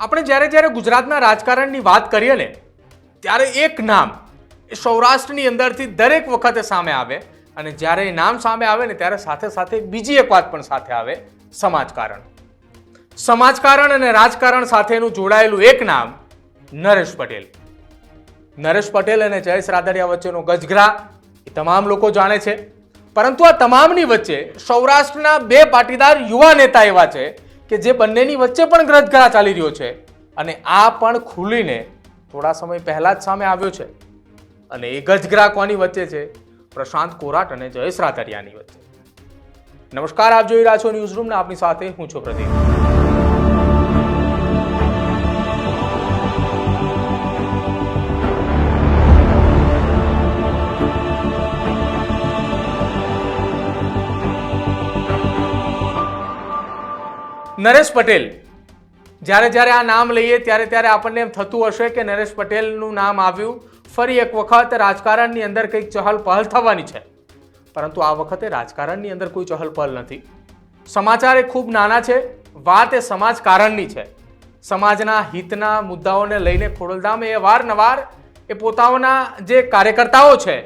આપણે જ્યારે જ્યારે ગુજરાતના રાજકારણની વાત કરીએ ને, ત્યારે એક નામ એ સૌરાષ્ટ્રની અંદરથી દરેક વખતે સામે આવે અને જ્યારે એ નામ સામે આવે ને, ત્યારે સાથે સાથે બીજી એક વાત પણ સાથે આવે, સમાજકારણ. સમાજકારણ અને રાજકારણ સાથેનું જોડાયેલું એક નામ નરેશ પટેલ. નરેશ પટેલ અને જયેશ રાદડિયા વચ્ચેનો ગજગ્રા એ તમામ લોકો જાણે છે. પરંતુ આ તમામની વચ્ચે સૌરાષ્ટ્રના બે પાટીદાર યુવા નેતા એવા છે કે જે બંનેની વચ્ચે પણ ગજગરા ચાલી રહ્યો છે. અને આ પણ ખુલીને થોડા સમય પહેલાં જ સામે આવ્યો છે. અને એ ગજગ્રા કોની વચ્ચે છે, પ્રશાંત કોરાટ અને જયેશ રાતરિયાની વચ્ચે. નમસ્કાર, આપ જોઈ રહ્યા છો ન્યૂઝ રૂમ આપની સાથે હું છું પ્રદીપ. નરેશ પટેલ. જ્યારે જ્યારે આ નામ લઈએ ત્યારે ત્યારે આપણને એમ થતું હશે કે નરેશ પટેલનું નામ આવ્યું. ફરી એક વખત રાજકારણની અંદર કંઈક ચહલ પહલ થવાની છે. પરંતુ આ વખતે રાજકારણની અંદર કોઈ ચહલ પહલ નથી. સમાચાર એ ખૂબ નાના છે. વાત એ સમાજકારણની છે. સમાજના હિતના મુદ્દાઓને લઈને ખોડલધામ એ વારનવાર એ પોતાના જે કાર્યકર્તાઓ છે,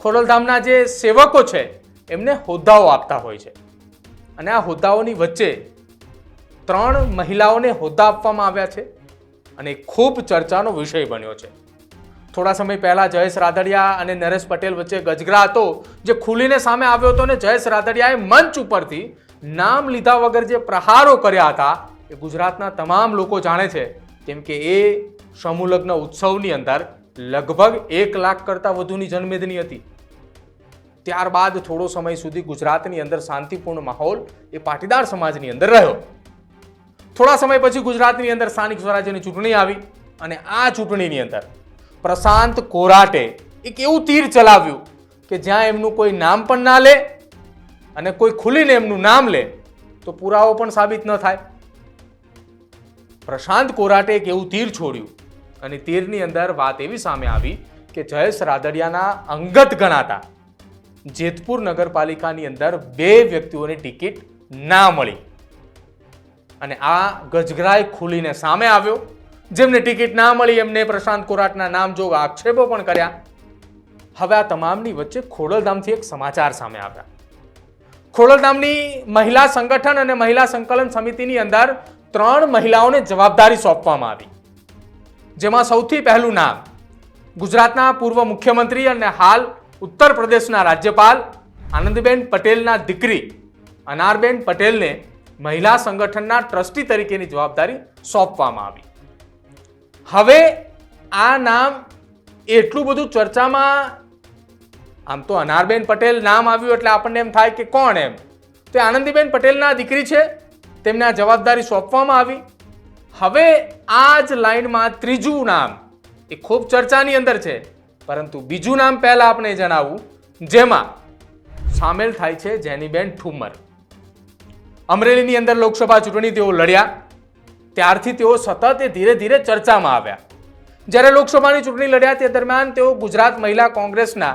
ખોડલધામના જે સેવકો છે, એમને હોદ્દાઓ આપતા હોય છે. અને આ હોદ્દાઓની વચ્ચે ત્રણ મહિલાઓને હોદ્દા આપવામાં આવ્યા છે અને ખૂબ ચર્ચાનો વિષય બન્યો છે. થોડા સમય પહેલા જયેશ રાદડિયા અને નરેશ પટેલ વચ્ચે ગજગરા હતો, જે ખુલીને સામે આવ્યો હતો ને જયેશ રાદડિયાએ મંચ ઉપરથી નામ લીધા વગર જે પ્રહારો કર્યા હતા, એ ગુજરાતના તમામ લોકો જાણે છે, કેમ કે એ સમૂહલગ્ન ઉત્સવની અંદર લગભગ એક લાખ કરતાં વધુની જનમેદની હતી. ત્યારબાદ થોડો સમય સુધી ગુજરાતની અંદર શાંતિપૂર્ણ માહોલ એ પાટીદાર સમાજની અંદર રહ્યો. થોડા સમય પછી ગુજરાતની અંદર સ્થાનિક સ્વરાજ્યની ચૂંટણી આવી અને આ ચૂંટણીની અંદર પ્રશાંત કોરાટે એક એવું તીર ચલાવ્યું કે જ્યાં એમનું કોઈ નામ પણ ના લે અને કોઈ ખુલીને એમનું નામ લે તો પુરાવો પણ સાબિત ન થાય. પ્રશાંત કોરાટે એક એવું તીર છોડ્યું અને તીરની અંદર વાત એવી સામે આવી કે જયેશ રાદડિયાના અંગત ગણાતા જેતપુર નગરપાલિકાની અંદર બે વ્યક્તિઓની ટિકિટ ના મળી. અને આ ગજગરાય ખુલીને સામે આવ્યો. જેમને ટિકિટ ના મળી એમને પ્રશાંત કોરાટના નામ જોગ આક્ષેપો પણ કર્યા. હવે આ તમામની વચ્ચે ખોડલધામથી એક સમાચાર સામે આવ્યા. ખોડલધામની મહિલા સંગઠન અને મહિલા સંકલન સમિતિની અંદર ત્રણ મહિલાઓને જવાબદારી સોંપવામાં આવી. જેમાં સૌથી પહેલું નામ ગુજરાતના પૂર્વ મુખ્યમંત્રી અને હાલ ઉત્તર પ્રદેશના રાજ્યપાલ આનંદબેન પટેલના દીકરી અનારબેન પટેલને મહિલા સંગઠનના ટ્રસ્ટી તરીકેની જવાબદારી સોંપવામાં આવી. હવે આ નામ એટલું બધું ચર્ચામાં, આમ તો અનારબેન પટેલ નામ આવ્યું એટલે આપણને એમ થાય કે કોણ એમ? તો આનંદીબેન પટેલના દીકરી છે, તેમને આ જવાબદારી સોંપવામાં આવી. હવે આ જ લાઈનમાં ત્રીજું નામ, એ ખૂબ ચર્ચાની અંદર છે, પરંતુ બીજું નામ પહેલાં આપણે જણાવું, જેમાં સામેલ થાય છે જેનીબેન ઠુમર. અમરેલીની અંદર લોકસભા ચૂંટણી તેઓ લડ્યા. ત્યારથી તેઓ સતત ધીરે ધીરે ચર્ચામાં આવ્યા. જ્યારે લોકસભાની ચૂંટણી લડ્યા તે દરમિયાન તેઓ ગુજરાત મહિલા કોંગ્રેસના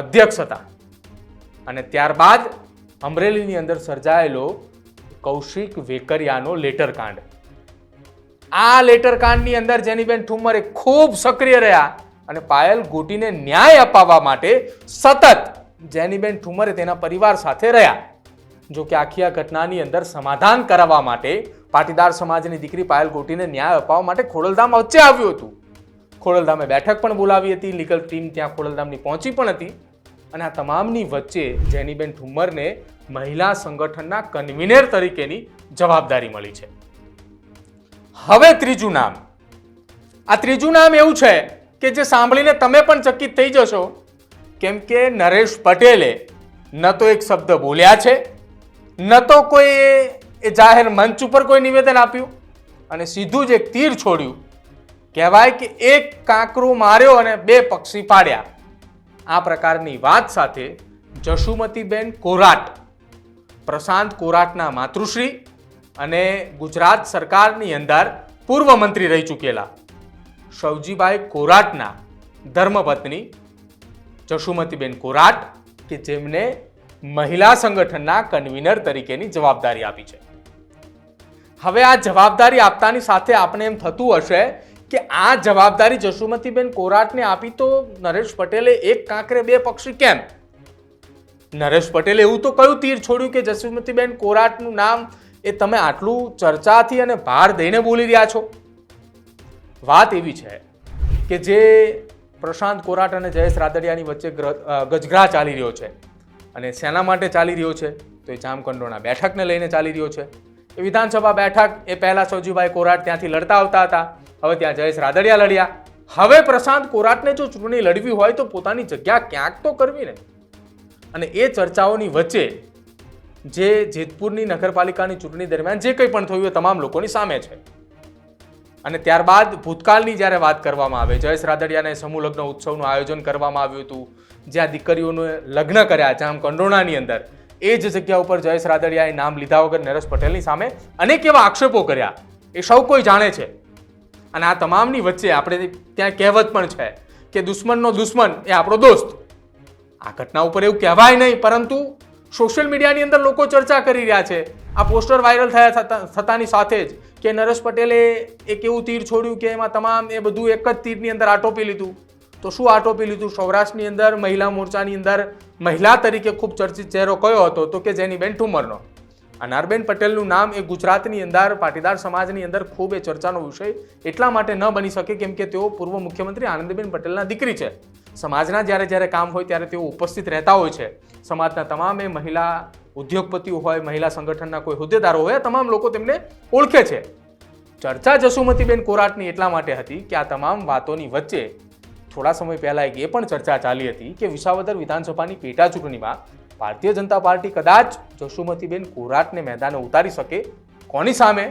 અધ્યક્ષ હતા. અને ત્યારબાદ અમરેલીની અંદર સર્જાયેલો કૌશિક વેકરિયાનો લેટર કાંડ. આ લેટર કાંડની અંદર જેનીબેન ઠુમ્મર ખૂબ સક્રિય રહ્યા અને પાયલ ગોટીને ન્યાય અપાવવા માટે સતત જેનીબેન ઠુમ્મરે તેના પરિવાર સાથે રહ્યા. જો કે આખી આ ઘટનાની અંદર સમાધાન કરાવવા માટે પાટીદાર સમાજની દીકરી પાયલ ગોટીને ન્યાય અપાવવા માટે ખોડલધામ વચ્ચે આવ્યું હતું. ખોડલધામે બેઠક પણ બોલાવી હતી, લીગલ ટીમ ત્યાં ખોડલધામની પહોંચી પણ હતી અને આ તમામની વચ્ચે જેનીબેન ઠુમ્મરને મહિલા સંગઠનના કન્વીનર તરીકેની જવાબદારી મળી છે. હવે ત્રીજું નામ. આ ત્રીજું નામ એવું છે કે જે સાંભળીને તમે પણ ચકિત થઈ જશો. કેમ કે નરેશ પટેલે ન તો એક શબ્દ બોલ્યા છે ન તો કોઈ એ જાહેર મંચ ઉપર કોઈ નિવેદન આપ્યું અને સીધું જ એક તીર છોડ્યું. કહેવાય કે એક કાંકરું માર્યો અને બે પક્ષી પાડ્યા. આ પ્રકારની વાત સાથે જશુમતીબેન કોરાટ, પ્રશાંત કોરાટના માતૃશ્રી અને ગુજરાત સરકારની અંદર પૂર્વ મંત્રી રહી ચૂકેલા શવજીભાઈ કોરાટના ધર્મપત્ની જશુમતીબેન કોરાટ કે જેમને મહિલા સંગઠનના કન્વીનર તરીકેની જવાબદારી આપી છે. હવે આ જવાબદારી આપતાની સાથે આપણે એમ થતું હશે કે આ જવાબદારી જશુમતીબેન કોરાટને આપી તો નરેશ પટેલે એક કાંકરે બે પક્ષી કેમ? નરેશ પટેલે એવું તો કયું તીર છોડ્યું કે જશુમતીબેન કોરાટનું નામ એ તમે આટલું ચર્ચાથી અને ભાર દઈને બોલી રહ્યા છો? વાત એવી છે કે જે પ્રશાંત કોરાટ અને જયેશ રાદડિયાની વચ્ચે ગજગ્રા ચાલી રહ્યો છે. અને શેના માટે ચાલી રહ્યો છે? તો એ જામકંડોળના બેઠકને લઈને ચાલી રહ્યો છે. એ વિધાનસભા બેઠક એ પહેલાં સૌજીભાઈ કોરાટ ત્યાંથી લડતા આવતા હતા. હવે ત્યાં જયેશ રાદડિયા લડ્યા. હવે પ્રશાંત કોરાટને જો ચૂંટણી લડવી હોય તો પોતાની જગ્યા ક્યાંક તો કરવી ને. અને એ ચર્ચાઓની વચ્ચે જે જેતપુરની નગરપાલિકાની ચૂંટણી દરમિયાન જે કંઈ પણ થયું એ તમામ લોકોની સામે છે. અને ત્યારબાદ ભૂતકાળની જ્યારે વાત કરવામાં આવે, જયેશ રાદડિયાને સમૂહ લગ્ન ઉત્સવનું આયોજન કરવામાં આવ્યું હતું જ્યાં દીકરીઓને લગ્ન કર્યા જામ કંડોણાની અંદર. એ જ જગ્યા ઉપર જયેશ રાદડિયાએ નામ લીધા વગર નરેશ પટેલની સામે અનેક એવા આક્ષેપો કર્યા. એ સૌ કોઈ જાણે છે. અને આ તમામની વચ્ચે આપણે ત્યાં કહેવત પણ છે કે દુશ્મનનો દુશ્મન એ આપણો દોસ્ત. આ ઘટના ઉપર એવું કહેવાય નહીં, પરંતુ સોશિયલ મીડિયાની અંદર લોકો ચર્ચા કરી રહ્યા છે. આ પોસ્ટર વાયરલ થયા થતા- થતાની સાથે જ કે નરેશ પટેલે એક એવું તીર છોડ્યું કે એમાં તમામ એ બધું એક જ તીરની અંદર આટોપી લીધું. તો શું આટોપી લીધું? સૌરાષ્ટ્રની અંદર, મહિલા મોરચાની અંદર મહિલા તરીકે ખૂબ ચર્ચિત ચહેરો કયો હતો? તો કે જેનીબેન ઠુમરનો. અનારબેન પટેલનું નામ એ ગુજરાતની અંદર, પાટીદાર સમાજની અંદર ખૂબ એ ચર્ચાનો વિષય. એટલા માટે ન બની શકે કેમ કે તેઓ પૂર્વ મુખ્યમંત્રી આનંદીબેન પટેલના દીકરી છે. સમાજના જ્યારે જ્યારે કામ હોય ત્યારે તેઓ ઉપસ્થિત રહેતા હોય છે. સમાજના તમામે મહિલા ઉદ્યોગપતિઓ હોય, મહિલા સંગઠનના કોઈ હોદ્દેદારો હોય તમામ લોકો તેમને ઓળખે છે. ચર્ચા જસુમતીબેન કોરાટની એટલા માટે હતી કે આ તમામ વાતોની વચ્ચે થોડા સમય પહેલાં એક એ પણ ચર્ચા ચાલી હતી કે વિસાવદર વિધાનસભાની પેટા ચૂંટણીમાં ભારતીય જનતા પાર્ટી કદાચ જસુમતીબેન કોરાટને મેદાને ઉતારી શકે કોની સામે?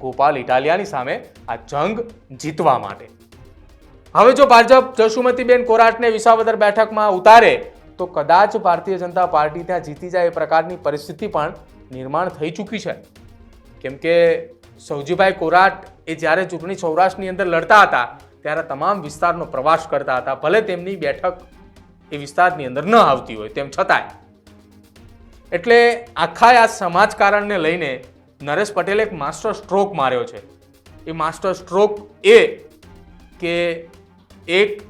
ગોપાલ ઇટાલિયાની સામે આ જંગ જીતવા માટે. હવે જો ભાજપ જશુમતીબેન કોરાટને વિસાવદર બેઠકમાં ઉતારે, તો કદાચ ભારતીય જનતા પાર્ટી ત્યાં જીતી જાય એ પ્રકારની પરિસ્થિતિ પણ નિર્માણ થઈ ચૂકી છે. કેમ કે સૌજીભાઈ કોરાટ એ જ્યારે ચૂંટણી સૌરાષ્ટ્રની અંદર લડતા હતા, ત્યારે તમામ વિસ્તારનો પ્રવાસ કરતા હતા. ભલે તેમની બેઠક એ વિસ્તારની અંદર ન આવતી હોય, તેમ છતાંય. એટલે આખા આ સમાજકારણને લઈને નરેશ પટેલે એક માસ્ટર સ્ટ્રોક માર્યો છે. એ માસ્ટર સ્ટ્રોક એ કે એક,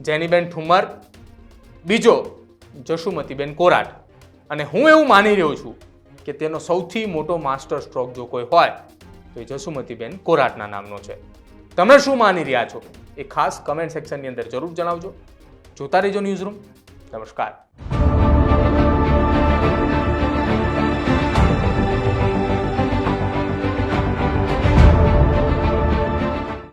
જેનીબેન ઠુમર, બીજો જશુમતીબેન કોરાટ. અને હું એવું માની રહ્યો છું કે તેનો સૌથી મોટો માસ્ટર સ્ટ્રોક જો કોઈ હોય, તો એ જશુમતીબેન કોરાટના નામનો છે. તમે શું માની રહ્યા છો? એ ખાસ કમેન્ટ સેક્શનની અંદર જરૂર જણાવજો. જોતા રહેજો ન્યૂઝ રૂમ નમસ્કાર.